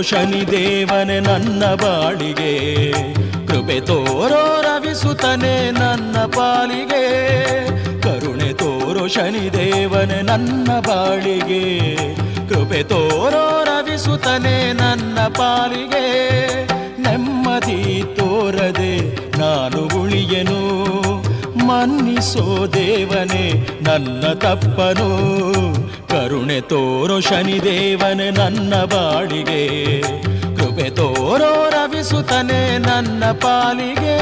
ತೋರೋ ಶನಿದೇವನೆ ನನ್ನ ಬಾಳಿಗೆ. ಕೃಪೆ ತೋರೋ ರವಿಸುತನೆ ನನ್ನ ಪಾಲಿಗೆ. ಕರುಣೆ ತೋರೋ ಶನಿದೇವನೆ ನನ್ನ ಬಾಳಿಗೆ. ಕೃಪೆ ತೋರೋ ರವಿಸುತನೆ ನನ್ನ ಪಾಲಿಗೆ. ನೆಮ್ಮದಿ ತೋರದೆ ನಾನು ಉಳಿಯನು. ಮನ್ನಿಸೋ ದೇವನೆ ನನ್ನ ತಪ್ಪನು. ಕರುಣೆ ತೋರೋ ಶನಿದೇವನೇ ನನ್ನ ಬಾಡಿಗೆ. ಕೃಪೆ ತೋರೋ ರವಿಸುತ್ತನೆ ನನ್ನ ಪಾಲಿಗೆ.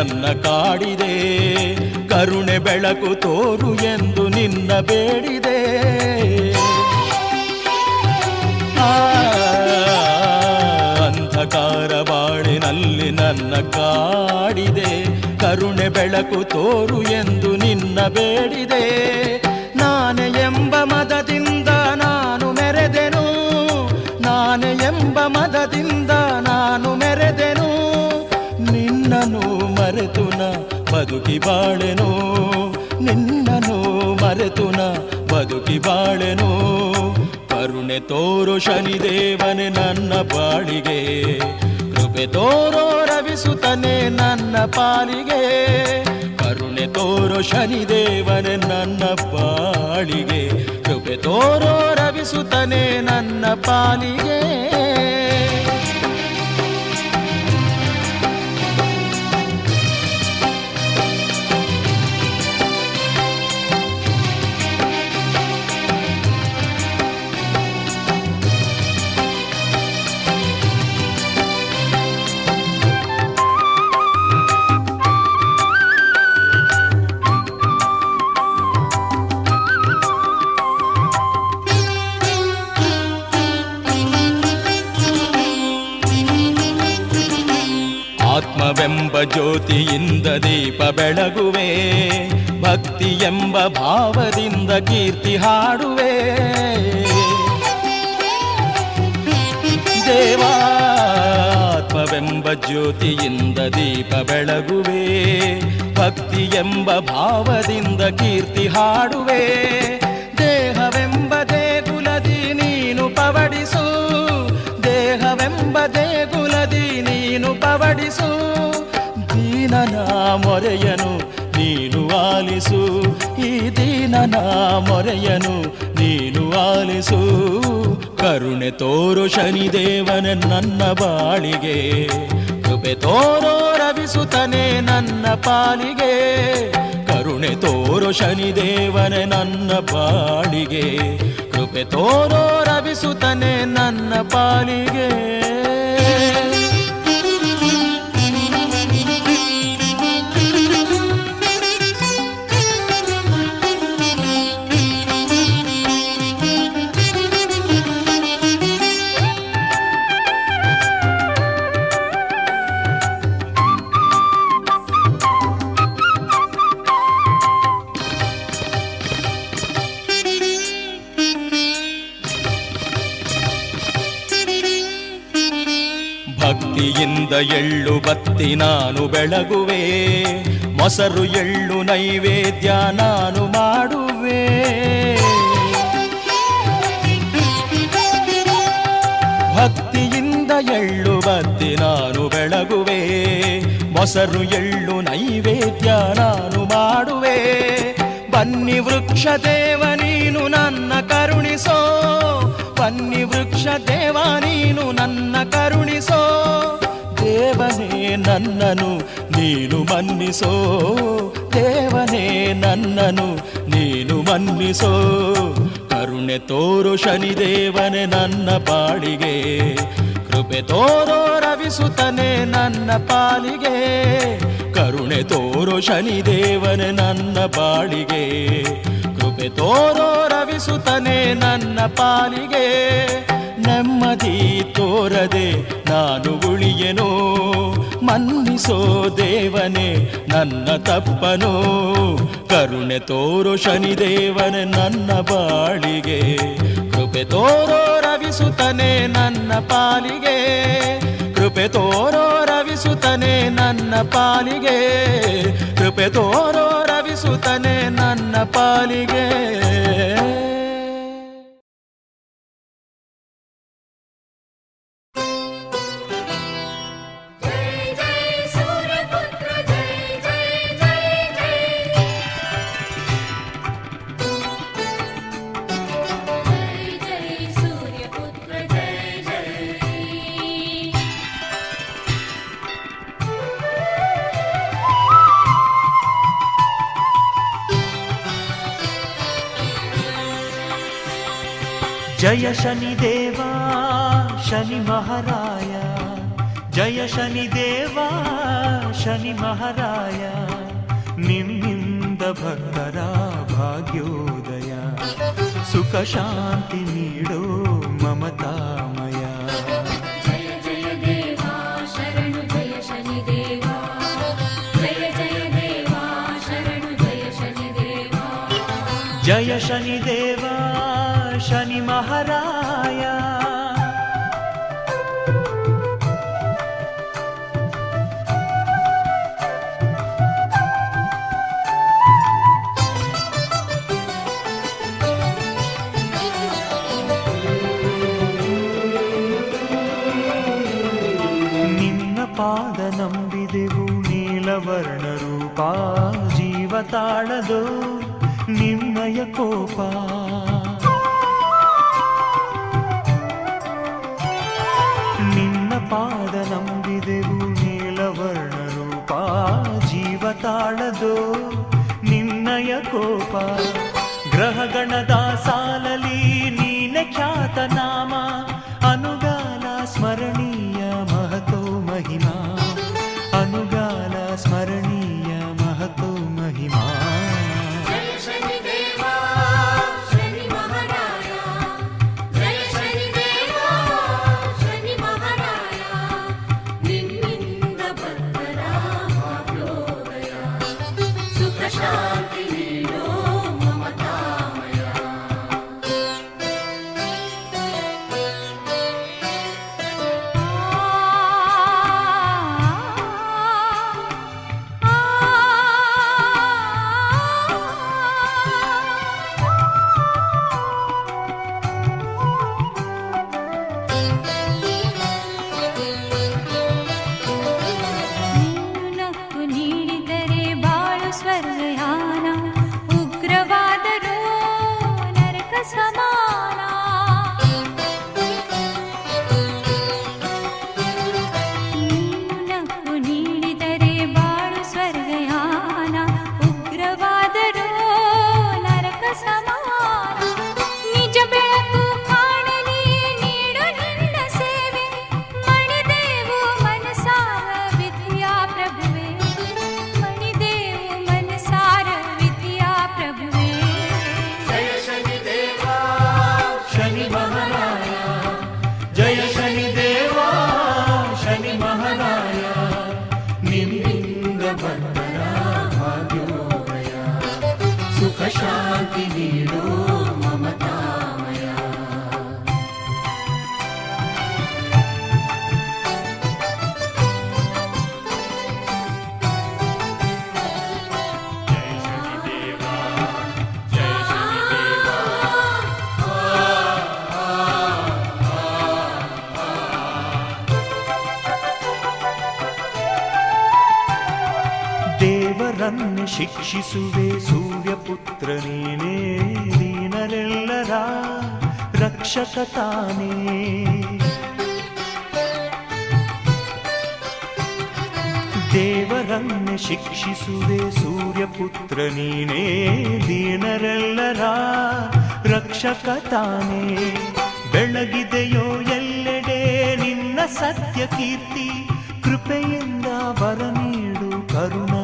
ನನ್ನ ಕಾಡಿದೆ, ಕರುಣೆ ಬೆಳಕು ತೋರು ಎಂದು ನಿನ್ನ ಬೇಡಿದೆ. ಅಂಧಕಾರ ಬಾಳಿನಲ್ಲಿ ನನ್ನ ಕಾಡಿದೆ, ಕರುಣೆ ಬೆಳಕು ತೋರು ಎಂದು ನಿನ್ನ ಬೇಡಿದೆ. ಮರೆತುನ? ಬದುಕಿ ಬಾಳೆನು? ನಿನ್ನನು ಮರೆತುನ? ಬದುಕಿ ಬಾಳೆನು? ಕರುಣೆ ತೋರು ಶನಿದೇವನೆ ನನ್ನ ಬಾಳಿಗೆ ಕೃಪೆ ತೋರೋ ರವಿಸುತನೆ ನನ್ನ ಪಾಲಿಗೆ. ಕರುಣೆ ಶನಿ ಶನಿದೇವನೆ ನನ್ನ ಬಾಳಿಗೆ ಕೃಪೆ ತೋರೋ ರವಿಸುತನೆ ನನ್ನ ಪಾಲಿಗೆ. ಜ್ಯೋತಿಯಿಂದ ದೀಪ ಬೆಳಗುವೆ ಭಕ್ತಿ ಎಂಬ ಭಾವದಿಂದ ಕೀರ್ತಿ ಹಾಡುವೆ. ದೇವಾತ್ಮವೆಂಬ ಜ್ಯೋತಿಯಿಂದ ದೀಪ ಬೆಳಗುವೆ ಭಕ್ತಿ ಎಂಬ ಭಾವದಿಂದ ಕೀರ್ತಿ ಹಾಡುವೆ. ದೇಹವೆಂಬ ದೇಗುಲದಿ ನೀನು ಪವಡಿಸು, ದೇಹವೆಂಬ ದೇಗುಲದಿ ನೀನು ಪವಡಿಸು. ಮೊರೆಯನು, ನೀನು ಆಲಿಸು. ಈ ದೀನನ ಮೊರೆಯನು, ನೀನು ಆಲಿಸು. ಕರುಣೆ ತೋರು ಶನಿದೇವನ ನನ್ನ ಬಾಳಿಗೆ. ಕೃಪೆ ತೋರೋ ರವಿಸುತ್ತನೆ ನನ್ನ ಪಾಲಿಗೆ. ಕರುಣೆ ತೋರು ಶನಿದೇವನ ನನ್ನ ಬಾಳಿಗೆ. ಕೃಪೆ ತೋರೋ ರವಿಸುತ್ತನೆ ನನ್ನ ಪಾಲಿಗೆ. ಎಳ್ಳು ಬತ್ತಿ ನಾನು ಬೆಳಗುವೆ, ಮೊಸರು ಎಳ್ಳು ನೈವೇದ್ಯ ನಾನು ಮಾಡುವೆ. ಭಕ್ತಿಯಿಂದ ಎಳ್ಳು ಬತ್ತಿ ನಾನು ಬೆಳಗುವೆ, ಮೊಸರು ಎಳ್ಳು ನೈವೇದ್ಯ ನಾನು ಮಾಡುವೆ. ಬನ್ನಿ ವೃಕ್ಷ ದೇವ, ನೀನು ನನ್ನ ಕರುಣಿಸೋ. ಬನ್ನಿ ವೃಕ್ಷ ದೇವ, ನೀನು ನನ್ನ ಕರುಣಿಸೋ. ನನ್ನನು, ನೀನು ಮನ್ನಿಸೋ. ದೇವನೇ ನನ್ನನು, ನೀನು ಮನ್ನಿಸೋ. ಕರುಣೆ ತೋರು ಶನಿದೇವನೇ ನನ್ನ ಪಾಳಿಗೆ. ಕೃಪೆ ತೋರೋ ರವಿಸುತ್ತನೆ ನನ್ನ ಪಾಲಿಗೆ. ಕರುಣೆ ತೋರು ಶನಿದೇವನೇ ನನ್ನ ಪಾಳಿಗೆ. ಕೃಪೆ ತೋರೋ ರವಿಸುತ್ತನೆ ನನ್ನ ಪಾಲಿಗೆ. ನೆಮ್ಮದಿ ತೋರದೆ ನಾನು ಉಳಿಯೆನು. ಮನ್ನಿಸೋ ದೇವನೇ, ನನ್ನ ತಪ್ಪನೋ. ಕರುಣೆ ತೋರು ಶನಿದೇವನೇ ನನ್ನ ಬಾಳಿಗೆ. ಕೃಪೆ ತೋರೋ ರವಿಸುತ್ತನೆ ನನ್ನ ಪಾಲಿಗೆ. ಕೃಪೆ ತೋರೋ ರವಿಸುತ್ತನೆ ನನ್ನ ಪಾಲಿಗೆ. ಕೃಪೆ ತೋರೋ ರವಿಸುತ್ತನೆ ನನ್ನ ಪಾಲಿಗೆ. ಜಯ ಶನಿದೇವ ಶನಿ ಮಹಾರಾಯ ಜಯ ಶನಿದೇವ ಶನಿ ಮಹಾರಾಯ ನಿನ್ನಿಂದ ಭಕ್ತರ ಭಾಗ್ಯೋದಯ ಸುಖ ಶಾಂತಿ ನೀಡೋ ಮಮತಾಮಯ जय जय देवा ಶನಿ ಮಹಾರಾಯ. ಪಾದ ನಂಬಿದೆವು ನೀಲವರ್ಣ ರೂಪ ಜೀವತಾಳದು ನಿಮ್ಮಯ ಕೋಪ. ಪಾದ ನಂಬಿದೆವು ನೀಲವರ್ಣ ರೂಪ ಜೀವ ತಾಳದು ನಿನ್ನಯ ಕೋಪ. ಗ್ರಹಗಣದ ಸಾಲಲಿ ನೀನ ಖ್ಯಾತ ನಾಮ. मन्मना भाग्यो मया ದೇವರನ್ನು ಶಿಕ್ಷಿಸುವೆ ಸೂರ್ಯಪುತ್ರ ನೀನೇ ದೀನರೆಲ್ಲರ ರಕ್ಷಕ ತಾನೇ. ದೇವರನ್ನು ಶಿಕ್ಷಿಸುವೆ ಸೂರ್ಯಪುತ್ರ ನೀನೇ ದೀನರೆಲ್ಲರ ರಕ್ಷಕ ತಾನೇ. ಬೆಳಗಿದೆಯೋ ಎಲ್ಲೆಡೆ ನಿನ್ನ ಸತ್ಯ ಕೀರ್ತಿ ಕೃಪೆಯಿಂದ ಬರ ನೀಡು ಕರುಣಾಮೂರ್ತಿ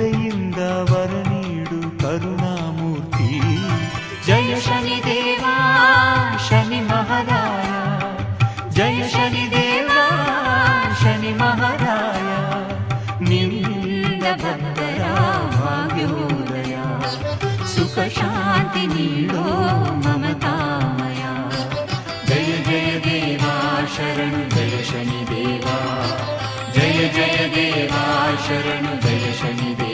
ಕರುಣಾಮೂರ್ತಿ. ಜಯ इन्दवरीडु करुणामूर्ति जय शनिदेवा शनि महाराय जय शनिदेवा शनि महाराय निखशान्तिडो ಜಯ जय जय देवा शरण जय शनिदेवा जय जय देवा शरण जय शनिदेवा